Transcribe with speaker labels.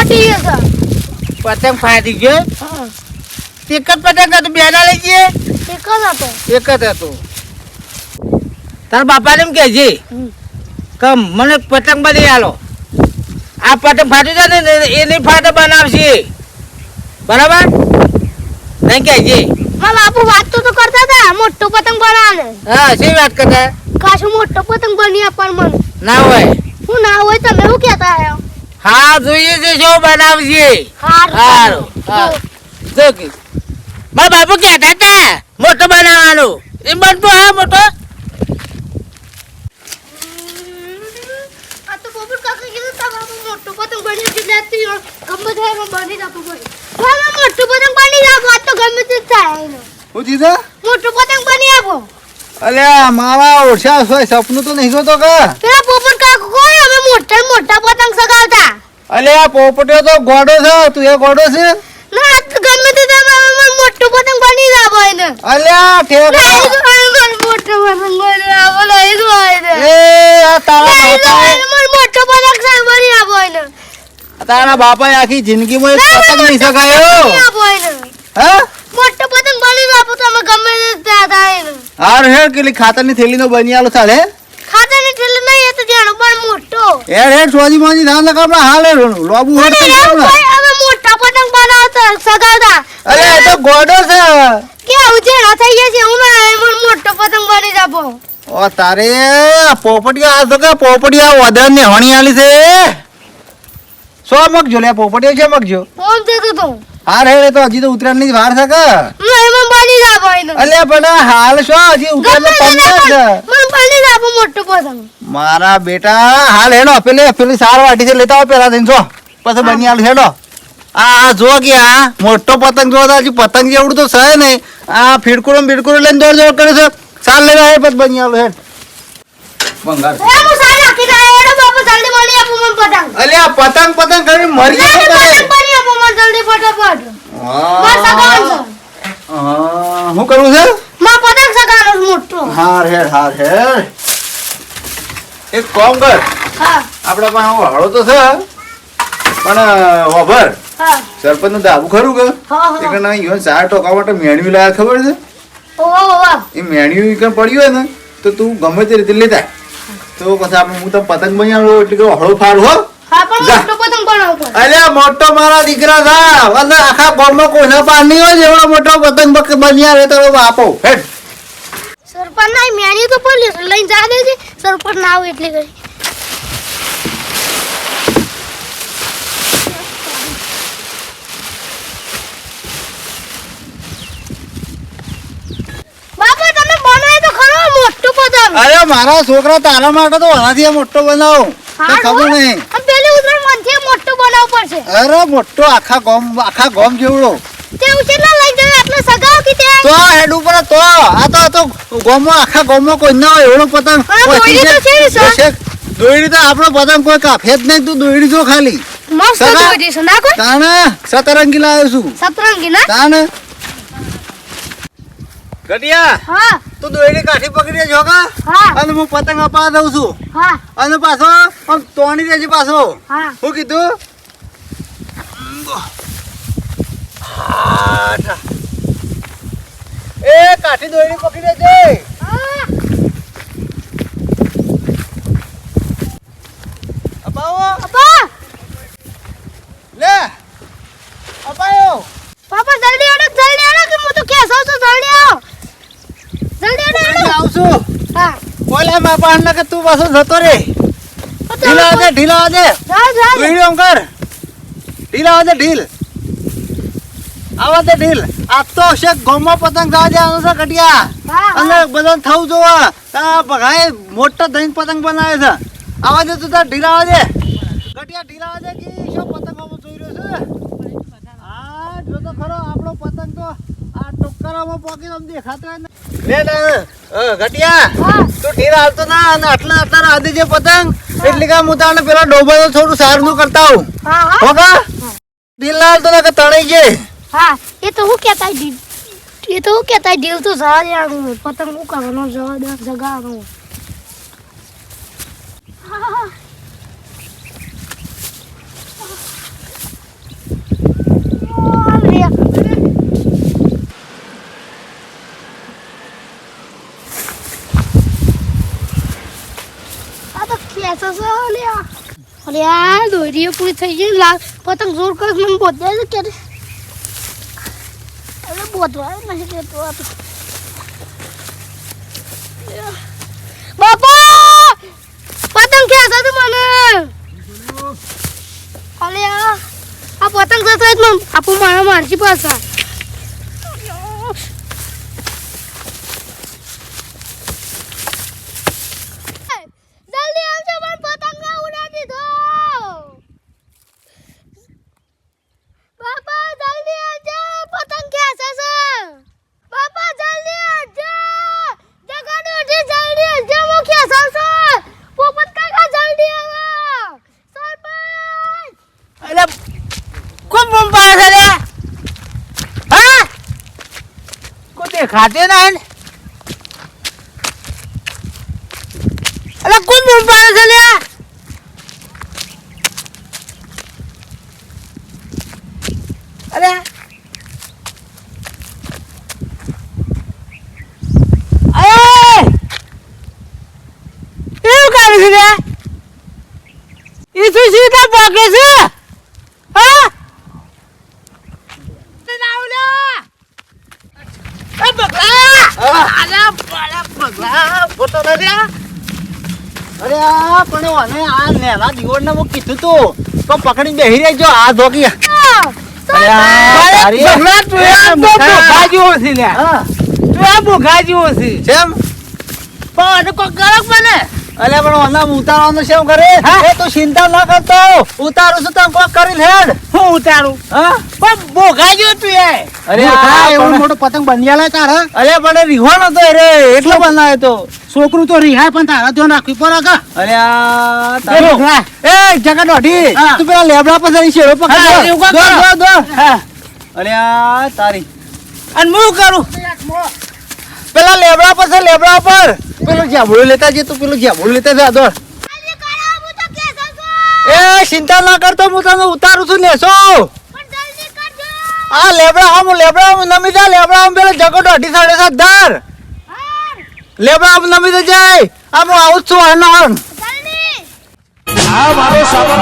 Speaker 1: ફાટી ગયો
Speaker 2: પતંગ ફાટી ગયો? એક જ પતંગ હતું બે ના લઈ જઈએ?
Speaker 1: એક જ હતો.
Speaker 2: એક જ હતો. તાર બાપાને એમ કહેજે. કે મને પતંગ બની આલો. આ પતંગ ફાટી જાય ને એની ફાટે બનાવશે. બરાબર? નહીં કહેજે.
Speaker 1: હા બાપુ વાત તો તો કરતા હતા. મોટો પતંગ બનાવે.
Speaker 2: હા શી વાત કરતા?
Speaker 1: કાશું મોટો પતંગ બની આપણ મને?
Speaker 2: ના હોય
Speaker 1: હું ના હોય તમે શું કહેતા આવ્યો
Speaker 2: હા જોઈએ છે શું બનાવજે.
Speaker 1: હારું.
Speaker 2: જો કે. મારા બાપુ કહેતા હતા મોટો બનાવવાનો. એ બનતો હા મોટો.
Speaker 3: અલ્યા મારા ઓછા સપનું તો નહીં જોતો કે?
Speaker 1: પેલા પોપટ કાકુ કોઈ અમે મોટા મોટા
Speaker 3: અલ્યા પોપટીઓ તો ગોડો છે તું એ ગોડો છે?
Speaker 1: ના આ ગમે તે તમે અમે મોટો પતંગ બની આપો એને
Speaker 3: અલ્યા ઠેકા
Speaker 1: મને મોટો પતંગ બની આપો લાઈ
Speaker 3: એ આ તારા
Speaker 1: મને મોટો પતંગ બની
Speaker 3: બાપાએ આખી જિંદગીમાં એક પતંગ
Speaker 1: મને
Speaker 3: નહીં સગાયો હા?
Speaker 1: મોટો પતંગ બની આપો તમે ગમે તે ત્યાં થાય
Speaker 3: હાર હેડ કેટલી ખાતરની થેલીનો બની આલો ચાલે
Speaker 1: ખાતાની થેલી નહીં એ તો જાણો પણ મોટો.
Speaker 3: હેડ હેડ સોજી મોજી ના લગા આપણે હાલે લોબુ ને.
Speaker 1: કોઈ અમે મોટા પતંગ બનાવતા સગાવતા.
Speaker 3: અરે એ તો ગોડો છે.
Speaker 1: કે જેડા થઈ ગયા છે હું મને મોટો પતંગ બની જાબો
Speaker 3: ઓ તારે પોપટિયા આ તો કે પોપટિયા વધન ને હણી આલી છે. સો મગજો લે પોપટિયો છે મગજો.
Speaker 1: ફોન દેતો તો
Speaker 3: હાર હેડ તો હજી તો ઉતરાયણની વાર છે કે.
Speaker 1: એમાં
Speaker 3: અલ્યા પણ હાલ હજી છે.
Speaker 1: મને બની આપો મોટો પતંગ.
Speaker 3: મારા બેટા હાલ હેડો પેલી પેલી સાર વાટી છે લેતા આવો પેલા થઈને જો. પછી બની હાલ હેડો. આ જો કે આ મોટો પતંગ જો હજી પતંગ જેવડું તો સહે નહીં. આ ફીડકુડો બીડકુડો લઈને દોડ દોડ કરે છે. સાર લેવા હે પછી બની હાલ હેડ. બંગાર
Speaker 1: એ હું સારી રાખી રહ્યા એનો બાપુ જલ્દી બની આપો મને પતંગ.
Speaker 3: અલ્યા પતંગ પતંગ કરી મરી તારે.
Speaker 1: પતંગ બની આપો મને જલ્દી ફટાફટ. માર
Speaker 3: શું કરવું છે?
Speaker 1: પતંગ મોટો.
Speaker 3: હાર હેર હાર હેર એક કોમ કર.
Speaker 1: હા.
Speaker 3: આપણા પાસે હળો તો છે પણ ઓભર
Speaker 1: હા.
Speaker 3: સરપંચનું દાબુ ખરું કે? એક ના ઈવન ચાર ટોકા માટે મેણ્યું લાયા ખબર છે? એ મેણ્યું ઈ પડ્યું હોય ને તો તું ગમે તે રીતે લેતા. તો પછી આપણે હું તો પતંગ બની આવું એટલે કે હળો ફાળ હો.
Speaker 1: હા મોટો પતંગ
Speaker 3: અલ્યા મોટો મારા દીકરા થા અને આખા ગામમાં કોઈના પાર નહીં હોય એવડો મોટો પતંગ તો હેડ.
Speaker 1: સરપંચ ના મેન્યુ તો પોલીસ. લઈને જા દે છે સરપંચ ના આવે એટલે કરી.
Speaker 3: અરે મારા છોકરા તારા માટે તો આનાથી મોટો બનાવો. ખબર નહીં
Speaker 1: અને પેલી ઉતરાણ મનથી મોટો બનાવવું પડશે
Speaker 3: અરે મોટો આખા ગોમ આખા ગોમ જેવડો.
Speaker 1: તે ઉછેરલા લઈ જાય આપણે સગાવ કે તે
Speaker 3: તો હેડ ઉપર તો આ તો આ તો આખા ગામમાં કોઈ ના હોય એવડો પતંગ. કોઈ
Speaker 1: દોયડી તો છે, સર.
Speaker 3: દોયડી તો આપણો પતંગ કોઈ કાફે જ નહીં તું દોયડી જો ખાલી.
Speaker 1: મસ્ત
Speaker 3: સગા?
Speaker 1: છે ના કોઈ?
Speaker 3: તાણે સતરંગી લાવ્યો છું.
Speaker 1: સતરંગી ના?
Speaker 3: તાણે. ગડિયા
Speaker 1: હા.
Speaker 3: તું દોયડી કાઠી પકડી જોગા
Speaker 1: હા.
Speaker 3: અને હું પતંગ અપા દઉં છું.
Speaker 1: હા.
Speaker 3: અને પાછો આમ તોણી દેજે પાછો.
Speaker 1: હા.
Speaker 3: હું કીધું આઠ. એ કાઠી દોયડી પકડી
Speaker 1: હા
Speaker 3: અપાવો.
Speaker 1: પપ્પા
Speaker 3: લે અપાયો.
Speaker 1: પાપા જલ્દી આવો જલ્દી આવો કે હું તો કેસ આવું છું? જલ્દી આવો. જલ્દી આવો
Speaker 3: જલ્દી આવશું
Speaker 1: હા.
Speaker 3: ઓલા મા પાહન કે તું પાછો જતો રે. ઢીલા દે ઢીલા દે
Speaker 1: જા
Speaker 3: કર. ઢીલ આવે છે ઢીલ આવા દે ઢીલ આ તો છે ગોમો પતંગ થવા દેવાનો છે કટિયા. અને બધા થવું જોવે. તા મોટો દહીં પતંગ બનાવે છે. આવા દે તું તાર ઢીલ આવે છે કટિયા ઢીલ આવે છે કે શું પતંગ જોઈ રહ્યો છે? હા જો તો ખરો આપણો પતંગ તો આ ટોકરામાં પોકી આમ દેખાતો ને. લે ઘટિયા તું ઢીલ હાલતો ના અને આટલા આટલા રાધે છે પતંગ? એટલે કે હું તને પેલા ડોબા થોડું સારું કરતા હું
Speaker 1: હા. હા
Speaker 3: હોગા તો કે તણાઈ જાય
Speaker 1: હા એ તો હું કહેતા એ તો હું કહેતા ડીલ તો જવા દેવાનું પતંગ હું કરવાનો જવા દે જગાવાનો ખેંચે છે અલ્યા અલ્યા દોરીઓ પૂરી થઈ ગઈ. લા, પતંગ જોર કર મને બોધે છે કે અરે બોધવા નહીં દેતો આ તો. બાપા! પતંગ ખેંચે છે મને? અલ્યા આ પતંગ જતો જ મને આપું મારા મારજી પાછા જલ્દી આવજો પણ પતંગ ના ઉડાડી દો બાપા જલ્દી આવજો પતંગ ખેંચે છે બાપા જલ્દી આવજો જગાડો ઉઠી જલ્દી આવજો હું ખેંચાવ છું પોપટ કાકા જલ્દી આવો સરપંચ
Speaker 2: એટલે કોણ બૂમ પાડે છે લે હા કોઈ ના ને એટલે કોણ બૂમ પાડે છે લ્યા અરે એવું કરે છે લે? એ શું સીધા પોકે હા એ બગલા આલા ફોટો નથી
Speaker 3: અરે આ પણ ઓને આ નેના દીવોને હું કીધું તું. તો પકડી બેહી રહેજો આ ધોકી. અરે આ
Speaker 2: તું આ તો ભોગા જેવો છે લે
Speaker 3: હા.
Speaker 2: તું આ
Speaker 3: કેમ
Speaker 2: પણ કોઈ ગરક બને.
Speaker 3: અલે પણ ઓના ઉતારવાનું છે કરે? એ તું ચિંતા ના કરતો. ઉતારું છું તો કોક કરી હેડ
Speaker 2: હું ઉતારું.
Speaker 3: હા?
Speaker 2: પણ ભોગા જેવો તું એ.
Speaker 3: અરે આ
Speaker 4: એવો મોટો પતંગ બંધિયાલા તારા?
Speaker 3: અરે પણ તો રે એટલો બનાવ્યો તો
Speaker 4: છોકરું તો રિહાય પણ તારા ધ્યાન રાખવી પડે કે
Speaker 3: અરે આ
Speaker 2: એ
Speaker 3: તારો- એ જગા દોઢી તું પેલા લેબડા પર જઈ શેરો પકડ દો દો દો અરે આ તારી
Speaker 2: અને હું કરું?
Speaker 3: પેલા લેબડા પર છે લેબડા પર. પેલું જાબડું લેતા જે તું પેલું જાબડું લેતા જા દોડ. એ ચિંતા ના કરતો હું તને ઉતારું છું
Speaker 1: જલ્દી કરજો
Speaker 3: આ લેબડા આમ લેબડા હમ નમી જા લેબડા આમ પેલો જગો અઢી સાડે સાત ધાર.
Speaker 1: હા
Speaker 3: લેબડા આમ નમી દે જાય. આ હું આવું છું આનો હરણ
Speaker 1: જલ્દી
Speaker 4: આ મારો સાબર